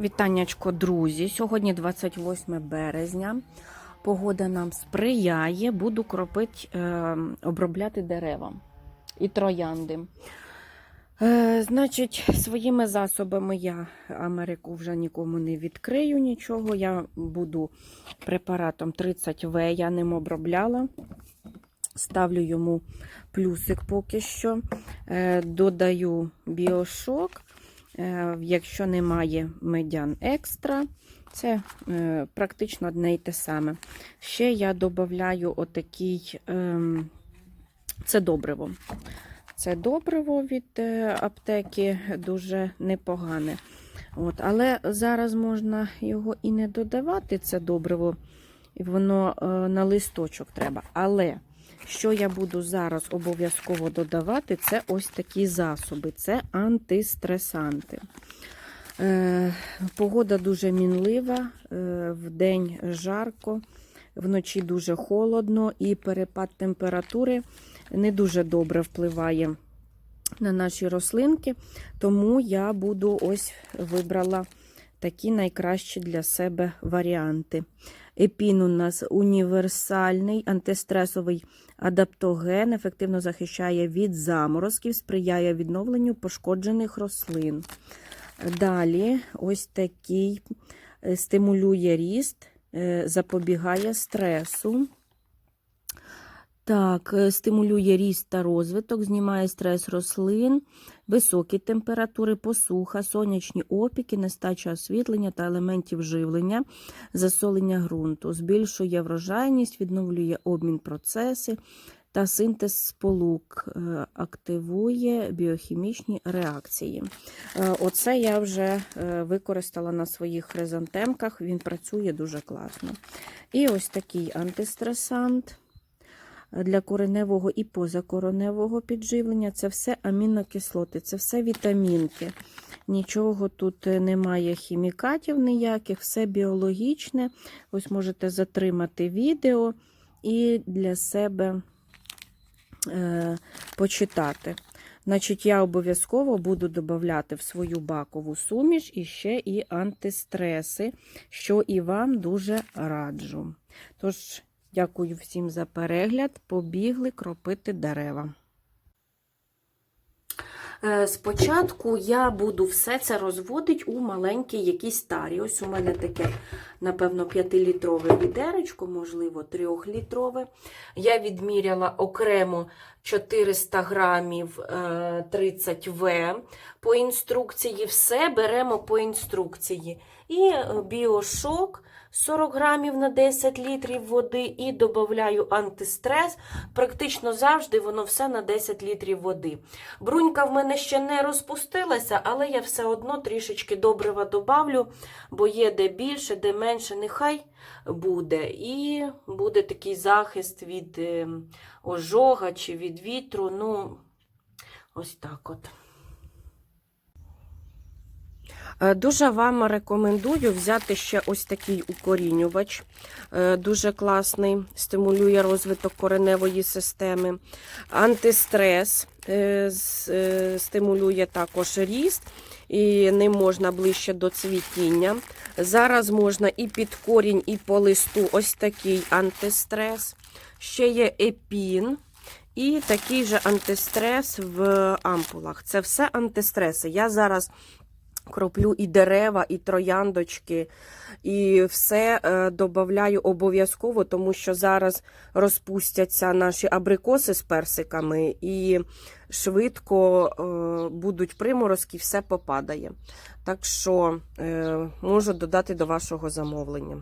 Вітаннячко, друзі. Сьогодні 28 березня. Погода нам сприяє. Буду кропити, е, обробляти дерева і троянди. Е, значить, своїми засобами я Америку вже нікому не відкрию нічого. Я буду препаратом 30В, я ним обробляла. Ставлю йому плюсик поки що. Е, додаю біошок. Е, Якщо немає медян екстра, це е, практично одне й те саме. Ще я додаю отакий, ем, це добриво. Це добриво від е, аптеки дуже непогане. От, але зараз можна його і не додавати, це добриво, і воно на листочок треба. Але що я буду зараз обов'язково додавати, це ось такі засоби, це антистресанти. Е, погода дуже мінлива, е, вдень жарко, вночі дуже холодно, і перепад температури не дуже добре впливає на наші рослинки. Тому я буду ось вибрала такі найкращі для себе варіанти. Епін у нас універсальний антистресовий адаптоген, ефективно захищає від заморозків, сприяє відновленню пошкоджених рослин. Далі, ось такий е, стимулює ріст, е, запобігає стресу. Так, е, стимулює ріст та розвиток, знімає стрес рослин, високі температури, посуха, сонячні опіки, нестача освітлення та елементів живлення, засолення ґрунту, збільшує врожайність, відновлює обмін процеси та синтез сполук, е, активує біохімічні реакції. Е, Оце я вже використала на своїх хризантемках, він працює дуже класно. І ось такий антистресант для кореневого і позакореневого підживлення. Це все амінокислоти, це все вітамінки. Нічого тут немає хімікатів ніяких, все біологічне. Ось можете затримати відео і для себе е, почитати. Значить, я обов'язково буду додавати в свою бакову суміш і ще і антистреси, що і вам дуже раджу. Тож, Дякую всім за перегляд. Побігли кропити дерева. Е, Спочатку я буду все це розводити у маленькі якісь тарі. Ось у мене таке, напевно, 5-літрове відеречко, можливо, 3-літрове. Я відміряла окремо 400 грамів 30В по інструкції. Все беремо по інструкції. І е, біошок 40 грамів на 10 літрів води і додаю антистрес. Практично завжди воно все на 10 літрів води. Брунька в мене ще не розпустилася, але я все одно трішечки добрива добавлю, бо є де більше, де менше, нехай буде. І буде такий захист від е, ожога чи від вітру. Ну, ось так от. Е, Дуже вам рекомендую взяти ще ось такий укорінювач. Е, Дуже класний, стимулює розвиток кореневої системи. Антистрес е, е, стимулює також ріст, і ним можна ближче до цвітіння. Зараз можна і під корінь, і по листу ось такий антистрес. Ще є епін. І такий же антистрес в ампулах. Це все антистреси. Я зараз кроплю і дерева, і трояндочки, і все е, додаю обов'язково, тому що зараз розпустяться наші абрикоси з персиками, і швидко е, будуть приморозки, все попадає. Так що е, можу додати до вашого замовлення.